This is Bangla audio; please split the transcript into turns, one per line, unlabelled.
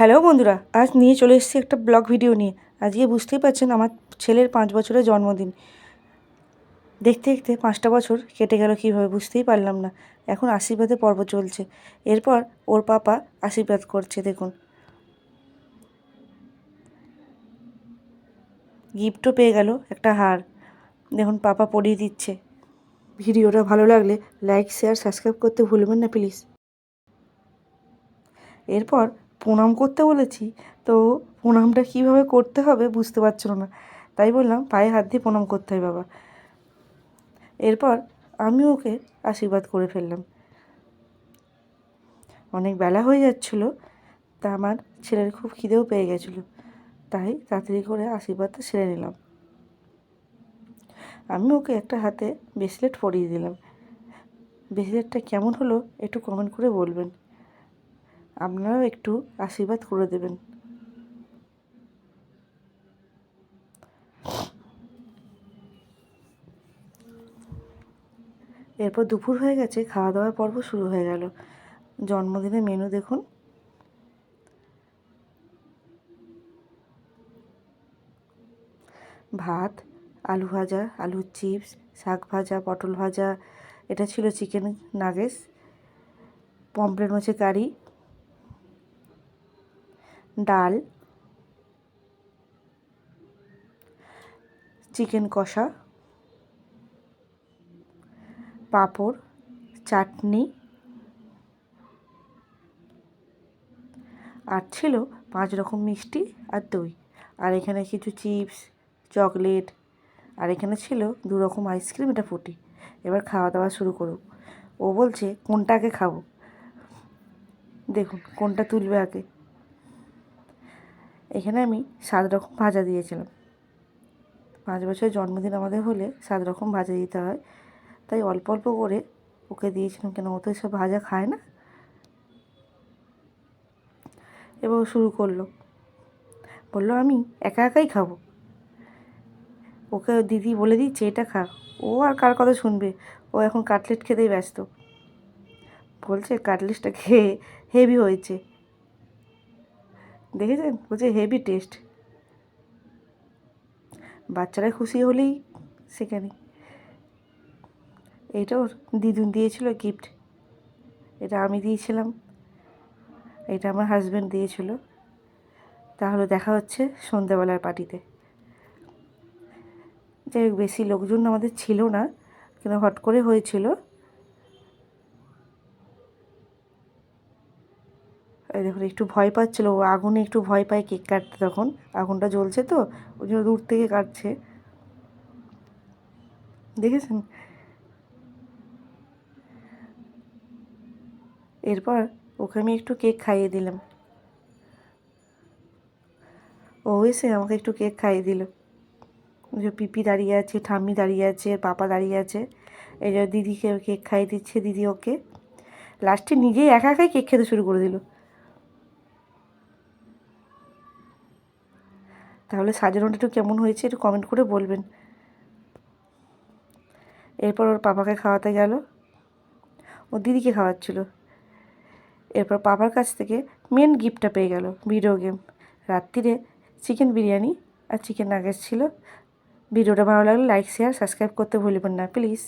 হ্যালো বন্ধুরা, আজ নিয়ে চলে এসেছি একটা ব্লগ ভিডিও নিয়ে। আজকে বুঝতেই পারছেন আমার ছেলের পাঁচ বছরের জন্মদিন। দেখতে দেখতে পাঁচটা বছর কেটে গেল কীভাবে বুঝতেই পারলাম না। এখন আশীর্বাদের পর্ব চলছে। এরপর ওর পাপা আশীর্বাদ করছে, দেখুন। গিফটও পেয়ে গেল একটা হার। দেখুন, পাপা পরিয়ে দিচ্ছে। ভিডিওটা ভালো লাগলে লাইক, শেয়ার, সাবস্ক্রাইব করতে ভুলবেন না, প্লিজ। এরপর প্রণাম করতে বলেছি, তো প্রণামটা কীভাবে করতে হবে বুঝতে পারছিল না। তাই বললাম, পায়ে হাত দিয়ে প্রণাম করতে হয় বাবা। এরপর আমি ওকে আশীর্বাদ করে ফেললাম। অনেক বেলা হয়ে যাচ্ছিল, তা আমার ছেলের খুব খিদেও পেয়ে গেছিল, তাই তাড়াতাড়ি করে আশীর্বাদটা সেরে নিলাম। আমি ওকে একটা হাতে ব্রেসলেট পরিয়ে দিলাম। ব্রেসলেটটা কেমন হলো একটু কমেন্ট করে বলবেন। আপনারাও একটু আশীর্বাদ করে দেবেন। এরপর দুপুর হয়ে গেছে খাওয়া দাওয়ার পর্ব শুরু হয়ে গেল। জন্মদিনের মেনু দেখুন। ভাত, আলু ভাজা, আলুর চিপস, শাক ভাজা, পটল ভাজা, এটা ছিল চিকেন নাগেস পমপ্লেট মাছের কারি ডাল, চিকেন কষা, পাঁপড়, চাটনি আর ছিল পাঁচ রকম মিষ্টি আর দই। আর এখানে কিছু চিপস, চকলেট, আর এখানে ছিল দু রকম আইসক্রিম এটা ফুটি। এবার খাওয়া দাওয়া শুরু করুক ও বলছে কোনটাকে খাব? দেখুন, কোনটা তুলবে আগে। এখানে আমি সাত রকম ভাজা দিয়েছিলাম। পাঁচ বছরের জন্মদিন আমাদের হলে সাত রকম ভাজা দিতে হয়। তাই অল্প অল্প করে ওকে দিয়েছিলাম কেন ও তো এসব ভাজা খায় না। এবং শুরু করল। বলল, আমি একা একাই খাব। ওকে দিদি বলে দিচ্ছে, এটা খা। ও আর কার কথা শুনবে? ও এখন কাটলেট খেতেই ব্যস্ত। বলছে, কাটলেটটা খেয়ে হেভি হয়েছে। দেখেছেন? বলছে হেভি টেস্ট বাচ্চারা খুশি হলেই সেখানে এটা ওর দিদুন দিয়েছিল গিফট এটা আমি দিয়েছিলাম। এটা আমার হাজব্যান্ড দিয়েছিল। তাহলে দেখা হচ্ছে সন্ধ্যাবেলার পার্টিতে যাই হোক, বেশি লোকজন আমাদের ছিল না, কিন্তু হট করে হয়েছিল। দেখুন, একটু ভয় পাচ্ছিল, ও আগুনে একটু ভয় পায় কেক কাটতে তখন। আগুনটা জ্বলছে তো, ওই জন্য দূর থেকে কাটছে। দেখেছেন? এরপর ওকে আমি একটু কেক খাইয়ে দিলাম। ও এসে আমাকে একটু কেক খাইয়ে দিল। যে পিপি দাঁড়িয়ে আছে, ঠাম্মি দাঁড়িয়ে আছে পাপা দাঁড়িয়ে আছে। এই যে দিদিকে কেক খাইয়ে দিচ্ছে, দিদি ওকে। লাস্টে নিজেই একা একাই কেক খেতে শুরু করে দিল। তাহলে সাজানোটা একটু কেমন হয়েছে একটু কমেন্ট করে বলবেন। এরপর ওর পাপাকে খাওয়াতে গেল। ও দিদিকে খাওয়াচ্ছিল। এরপর পাপার কাছ থেকে মেন গিফটটা পেয়ে গেল ভিডিও গেম রাত্রিরে চিকেন বিরিয়ানি আর চিকেন নাগেটস ছিল। ভিডিওটা ভালো লাগলে লাইক শেয়ার সাবস্ক্রাইব করতে ভুলবেন না প্লিজ